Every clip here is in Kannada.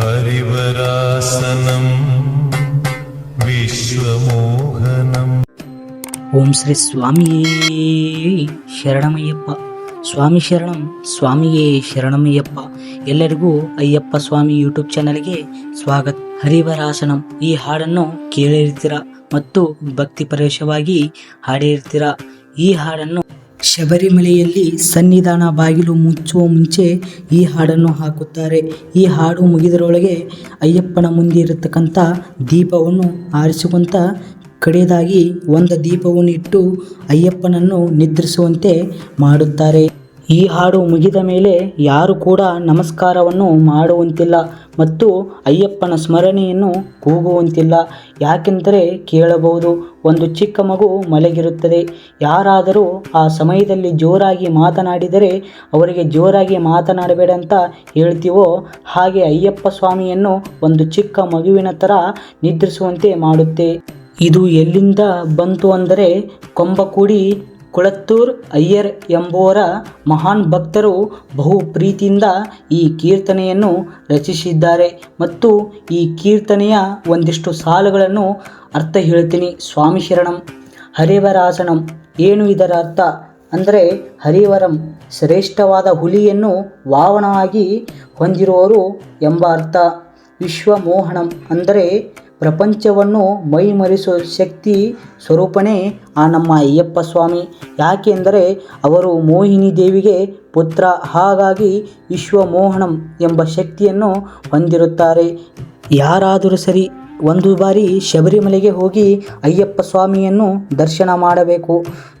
ಹರಿವರಾಸನಂ ಓಂ ಶ್ರೀ ಸ್ವಾಮಿಯೇ ಶರಣಮಯ್ಯಪ್ಪ. ಸ್ವಾಮಿ ಶರಣಂ, ಸ್ವಾಮಿಯೇ ಶರಣಮಯ್ಯಪ್ಪ. ಎಲ್ಲರಿಗೂ ಅಯ್ಯಪ್ಪ ಸ್ವಾಮಿ ಯೂಟ್ಯೂಬ್ ಚಾನಲ್ಗೆ ಸ್ವಾಗತ. ಹರಿವರಾಸನಂ, ಈ ಹಾಡನ್ನು ಕೇಳಿರ್ತೀರ ಮತ್ತು ಭಕ್ತಿ ಪರೇಶವಾಗಿ ಹಾಡಿರ್ತೀರ? ಈ ಹಾಡನ್ನು ಶಬರಿಮಲೆಯಲ್ಲಿ ಸನ್ನಿಧಾನ ಬಾಗಿಲು ಮುಚ್ಚುವ ಮುಂಚೆ ಈ ಹಾಡನ್ನು ಹಾಕುತ್ತಾರೆ. ಈ ಹಾಡು ಮುಗಿದರೊಳಗೆ ಅಯ್ಯಪ್ಪನ ಮುಂದೆ ಇರತಕ್ಕಂಥ ದೀಪವನ್ನು ಆರಿಸುವಂಥ ಕಡೆಯದಾಗಿ ಒಂದು ದೀಪವನ್ನು ಇಟ್ಟು ಅಯ್ಯಪ್ಪನನ್ನು ನಿದ್ರಿಸುವಂತೆ ಮಾಡುತ್ತಾರೆ. ಈ ಹಾಡು ಮುಗಿದ ಮೇಲೆ ಯಾರು ಕೂಡ ನಮಸ್ಕಾರವನ್ನು ಮಾಡುವಂತಿಲ್ಲ. ಮತ್ತು ಅಯ್ಯಪ್ಪನ ಸ್ಮರಣೆಯನ್ನು ಕೂಗುವಂತಿಲ್ಲ. ಯಾಕೆಂದರೆ ಕೇಳಬಹುದು, ಒಂದು ಚಿಕ್ಕ ಮಗು ಮಲಗಿರುತ್ತದೆ. ಯಾರಾದರೂ ಆ ಸಮಯದಲ್ಲಿ ಜೋರಾಗಿ ಮಾತನಾಡಿದರೆ ಅವರಿಗೆ ಜೋರಾಗಿ ಮಾತನಾಡಬೇಡ ಅಂತ ಹೇಳ್ತೀವೋ, ಹಾಗೆ ಅಯ್ಯಪ್ಪ ಸ್ವಾಮಿಯನ್ನು ಒಂದು ಚಿಕ್ಕ ಮಗುವಿನ ಥರ ನಿದ್ರಿಸುವಂತೆ ಮಾಡುತ್ತೆ. ಇದು ಎಲ್ಲಿಂದ ಬಂತು ಅಂದರೆ ಕೊಂಬಕೂಡಿ ಕುಳತ್ತೂರ್ ಅಯ್ಯರ್ ಎಂಬುವರ ಮಹಾನ್ ಭಕ್ತರು ಬಹು ಪ್ರೀತಿಯಿಂದ ಈ ಕೀರ್ತನೆಯನ್ನು ರಚಿಸಿದ್ದಾರೆ ಮತ್ತು ಈ ಕೀರ್ತನೆಯ ಒಂದಿಷ್ಟು ಸಾಲುಗಳನ್ನು ಅರ್ಥ ಹೇಳ್ತೀನಿ. ಸ್ವಾಮಿ ಶರಣಂ, ಹರಿವರಾಸನಂ, ಏನು ಇದರ ಅರ್ಥ? ಅಂದರೆ ಹರಿವರಂ ಶ್ರೇಷ್ಠವಾದ ಹುಲಿಯನ್ನು ವಾವನವಾಗಿ ಹೊಂದಿರುವವರು ಎಂಬ ಅರ್ಥ. ವಿಶ್ವಮೋಹಣಂ ಅಂದರೆ ಪ್ರಪಂಚವನ್ನು ಮೈಮರೆಸುವ ಶಕ್ತಿ ಸ್ವರೂಪನೇ ಆ ನಮ್ಮ ಅಯ್ಯಪ್ಪ ಸ್ವಾಮಿ. ಯಾಕೆಂದರೆ ಅವರು ಮೋಹಿನಿ ದೇವಿಗೆ ಪುತ್ರ, ಹಾಗಾಗಿ ವಿಶ್ವಮೋಹನಂ ಎಂಬ ಶಕ್ತಿಯನ್ನು ಹೊಂದಿರುತ್ತಾರೆ. ಯಾರಾದರೂ ಸರಿ ಒಂದು ಬಾರಿ ಶಬರಿಮಲೆಗೆ ಹೋಗಿ ಅಯ್ಯಪ್ಪ ಸ್ವಾಮಿಯನ್ನು ದರ್ಶನ ಮಾಡಬೇಕು.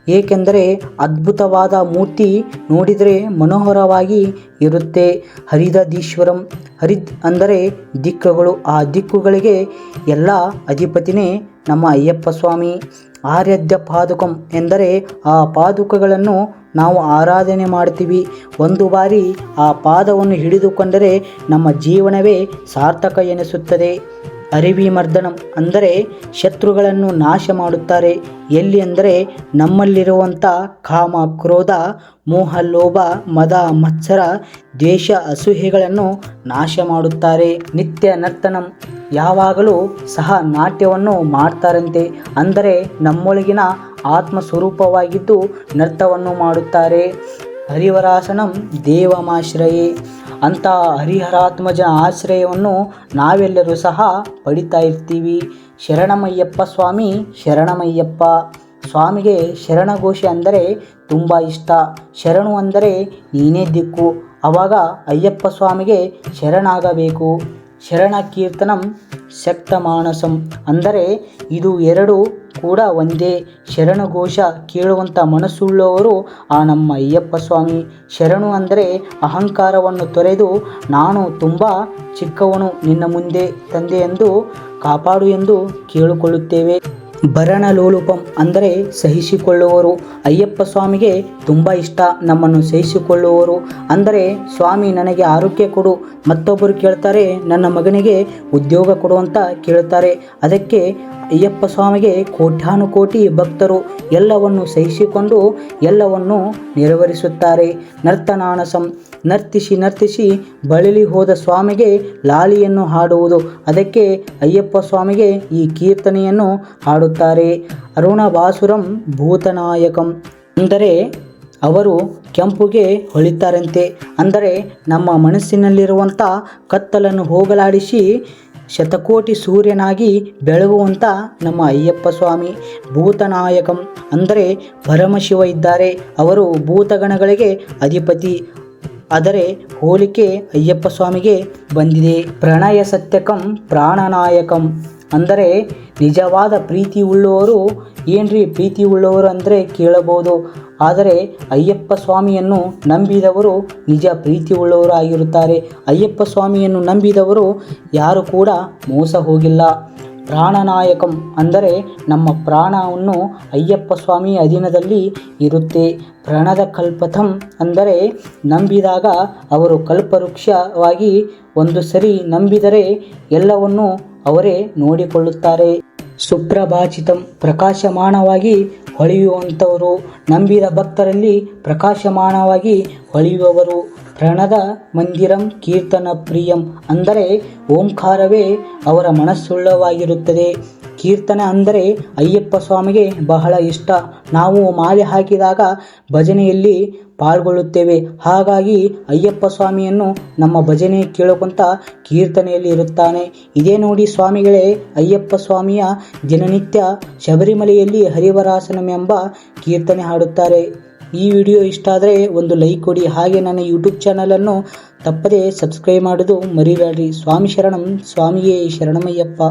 ಏಕೆಂದರೆ ಅದ್ಭುತವಾದ ಮೂರ್ತಿ ನೋಡಿದರೆ ಮನೋಹರವಾಗಿ ಇರುತ್ತೆ. ಹರಿದಧೀಶ್ವರಂ ಹರಿದ್ ಅಂದರೆ ದಿಕ್ಕುಗಳು. ಆ ದಿಕ್ಕುಗಳಿಗೆ ಎಲ್ಲ ಅಧಿಪತಿನೇ ನಮ್ಮ ಅಯ್ಯಪ್ಪ ಸ್ವಾಮಿ. ಆರಾಧ್ಯ ಪಾದುಕಂ ಎಂದರೆ ಆ ಪಾದುಕಗಳನ್ನು ನಾವು ಆರಾಧನೆ ಮಾಡ್ತೀವಿ. ಒಂದು ಬಾರಿ ಆ ಪಾದವನ್ನು ಹಿಡಿದುಕೊಂಡರೆ ನಮ್ಮ ಜೀವನವೇ ಸಾರ್ಥಕ ಎನಿಸುತ್ತದೆ. ಅರಿವಿ ಮರ್ದನಂ ಅಂದರೆ ಶತ್ರುಗಳನ್ನು ನಾಶ ಮಾಡುತ್ತಾರೆ. ಎಲ್ಲಿ ಅಂದರೆ ನಮ್ಮಲ್ಲಿರುವಂಥ ಕಾಮ, ಕ್ರೋಧ, ಮೋಹ, ಲೋಭ, ಮದ, ಮತ್ಸರ, ದ್ವೇಷ ಅಸೂಹೆಗಳನ್ನು ನಾಶ ಮಾಡುತ್ತಾರೆ. ನಿತ್ಯ ನರ್ತನಂ ಯಾವಾಗಲೂ ಸಹ ನಾಟ್ಯವನ್ನು ಮಾಡ್ತಾರಂತೆ. ಅಂದರೆ ನಮ್ಮೊಳಗಿನ ಆತ್ಮ ಸ್ವರೂಪವಾಗಿದ್ದು ನರ್ತವನ್ನು ಮಾಡುತ್ತಾರೆ. ಹರಿವರಾಸನಂ ದೇವಮಾಶ್ರಯೇ. ಅಂಥ ಹರಿಹರಾತ್ಮಜ ಆಶ್ರಯವನ್ನು ನಾವೆಲ್ಲರೂ ಸಹ ಪಡಿತಾ ಇರ್ತೀವಿ. ಶರಣಮಯ್ಯಪ್ಪ ಸ್ವಾಮಿ, ಶರಣಮಯ್ಯಪ್ಪ. ಸ್ವಾಮಿಗೆ ಶರಣಘೋಷ ಅಂದರೆ ತುಂಬ ಇಷ್ಟ. ಶರಣು ಅಂದರೆ ನೀನೇ ದಿಕ್ಕು. ಅವಾಗ ಅಯ್ಯಪ್ಪ ಸ್ವಾಮಿಗೆ ಶರಣಾಗಬೇಕು. ಶರಣ ಕೀರ್ತನಂ ಶಕ್ತಮಾನಸಂ ಅಂದರೆ ಇದು ಎರಡು ಕೂಡ ಒಂದೇ ಶರಣಘೋಷ ಕೇಳುವಂಥ ಮನಸ್ಸುಳ್ಳವರು ಆ ನಮ್ಮ ಅಯ್ಯಪ್ಪ ಸ್ವಾಮಿ. ಶರಣು ಅಂದರೆ ಅಹಂಕಾರವನ್ನು ತೊರೆದು ನಾನು ತುಂಬ ಚಿಕ್ಕವನು ನಿನ್ನ ಮುಂದೆ ತಂದೆ ಎಂದು ಕಾಪಾಡು ಎಂದು ಕೇಳಿಕೊಳ್ಳುತ್ತೇವೆ. ಭರಣಲೋಲುಪಂ ಅಂದರೆ ಸಹಿಸಿಕೊಳ್ಳುವರು. ಅಯ್ಯಪ್ಪ ಸ್ವಾಮಿಗೆ ತುಂಬ ಇಷ್ಟ, ನಮ್ಮನ್ನು ಸಹಿಸಿಕೊಳ್ಳುವವರು ಅಂದರೆ, ಸ್ವಾಮಿ, ನನಗೆ ಆರೋಗ್ಯ ಕೊಡು. ಮತ್ತೊಬ್ಬರು ಕೇಳ್ತಾರೆ, ನನ್ನ ಮಗನಿಗೆ ಉದ್ಯೋಗ ಕೊಡು ಅಂತ ಕೇಳ್ತಾರೆ. ಅದಕ್ಕೆ ಅಯ್ಯಪ್ಪ ಸ್ವಾಮಿಗೆ ಕೋಟ್ಯಾನುಕೋಟಿ ಭಕ್ತರು ಎಲ್ಲವನ್ನು ಸಹಿಸಿಕೊಂಡು ಎಲ್ಲವನ್ನು ನೆರವೇರಿಸುತ್ತಾರೆ. ನರ್ತನಾನಸಂ ನರ್ತಿಸಿ ನರ್ತಿಸಿ ಬಳಲಿ ಹೋದ ಸ್ವಾಮಿಗೆ ಲಾಲಿಯನ್ನು ಹಾಡುವುದು. ಅದಕ್ಕೆ ಅಯ್ಯಪ್ಪ ಸ್ವಾಮಿಗೆ ಈ ಕೀರ್ತನೆಯನ್ನು ಹಾಡುತ್ತಾರೆ. ಅರುಣಬಾಸುರಂ ಭೂತನಾಯಕಂ. ಅಂದರೆ ಅವರು ಕೆಂಪುಗೆ ಹೊಳಿತಾರಂತೆ. ಅಂದರೆ ನಮ್ಮ ಮನಸ್ಸಿನಲ್ಲಿರುವಂಥ ಕತ್ತಲನ್ನು ಹೋಗಲಾಡಿಸಿ ಶತಕೋಟಿ ಸೂರ್ಯನಾಗಿ ಬೆಳಗುವಂಥ ನಮ್ಮ ಅಯ್ಯಪ್ಪ ಸ್ವಾಮಿ, ಭೂತನಾಯಕಂ. ಅಂದರೆ ಪರಮಶಿವ ಇದ್ದಾರೆ. ಅವರು ಭೂತಗಣಗಳಿಗೆ ಅಧಿಪತಿ. ಆದರೆ ಹೋಲಿಕೆ ಅಯ್ಯಪ್ಪ ಸ್ವಾಮಿಗೆ ಬಂದಿದೆ. ಪ್ರಣಯ ಸತ್ಯಕಂ, ಪ್ರಾಣನಾಯಕಂ. ಅಂದರೆ ನಿಜವಾದ ಪ್ರೀತಿ ಉಳ್ಳವರು ಏನ್ರಿ ಪ್ರೀತಿ ಉಳ್ಳವರು ಅಂದರೆ ಕೇಳಬಹುದು. ಆದರೆ ಅಯ್ಯಪ್ಪ ಸ್ವಾಮಿಯನ್ನು ನಂಬಿದವರು ನಿಜ ಪ್ರೀತಿ ಉಳ್ಳವರು ಆಗಿರುತ್ತಾರೆ ಅಯ್ಯಪ್ಪ ಸ್ವಾಮಿಯನ್ನು ನಂಬಿದವರು ಯಾರು ಕೂಡ ಮೋಸ ಹೋಗಿಲ್ಲ. ಪ್ರಾಣನಾಯಕಂ ಅಂದರೆ ನಮ್ಮ ಪ್ರಾಣವನ್ನು ಅಯ್ಯಪ್ಪ ಸ್ವಾಮಿ ಅಧೀನದಲ್ಲಿ ಇರುತ್ತೆ. ಪ್ರಣದ ಕಲ್ಪಥಂ ಅಂದರೆ ನಂಬಿದಾಗ ಅವರು ಕಲ್ಪವೃಕ್ಷವಾಗಿ ಒಂದು ಸರಿ ನಂಬಿದರೆ ಎಲ್ಲವನ್ನು ಅವರೇ ನೋಡಿಕೊಳ್ಳುತ್ತಾರೆ. ಸುಪ್ರಭಾಚಿತಂ ಪ್ರಕಾಶಮಾನವಾಗಿ ಹೊಳೆಯುವಂಥವರು. ನಂಬಿದ ಭಕ್ತರಲ್ಲಿ ಪ್ರಕಾಶಮಾನವಾಗಿ ಹೊಳೆಯುವವರು. ಪ್ರಣದ ಮಂದಿರಂ ಕೀರ್ತನ ಪ್ರಿಯಂ. ಅಂದರೆ ಓಂಕಾರವೇ ಅವರ ಮನಸ್ಸುಳ್ಳವಾಗಿರುತ್ತದೆ. ಕೀರ್ತನೆ ಅಂದರೆ ಅಯ್ಯಪ್ಪ ಸ್ವಾಮಿಗೆ ಬಹಳ ಇಷ್ಟ. ನಾವು ಮಾಲೆ ಹಾಕಿದಾಗ ಭಜನೆಯಲ್ಲಿ ಪಾಲ್ಗೊಳ್ಳುತ್ತೇವೆ. ಹಾಗಾಗಿ ಅಯ್ಯಪ್ಪ ಸ್ವಾಮಿಯನ್ನು ನಮ್ಮ ಭಜನೆ ಕೇಳೋಕಂತ ಕೀರ್ತನೆಯಲ್ಲಿ ಇರುತ್ತಾನೆ. ಇದೇ ನೋಡಿ ಸ್ವಾಮಿಗಳೇ, ಅಯ್ಯಪ್ಪ ಸ್ವಾಮಿಯ ದಿನನಿತ್ಯ ಶಬರಿಮಲೆಯಲ್ಲಿ ಹರಿವರಾಸನಂ ಎಂಬ ಕೀರ್ತನೆ ಹಾಡುತ್ತಾರೆ. ಈ ವಿಡಿಯೋ ಇಷ್ಟ ಆದರೆ ಒಂದು ಲೈಕ್ ಕೊಡಿ. ಹಾಗೆ ನನ್ನ ಯೂಟ್ಯೂಬ್ ಚಾನಲನ್ನು ತಪ್ಪದೇ ಸಬ್ಸ್ಕ್ರೈಬ್ ಮಾಡೋದು ಮರಿಬೇಡ್ರಿ. ಸ್ವಾಮಿ ಶರಣಂ, ಸ್ವಾಮಿಯೇ ಶರಣಮಯ್ಯಪ್ಪ.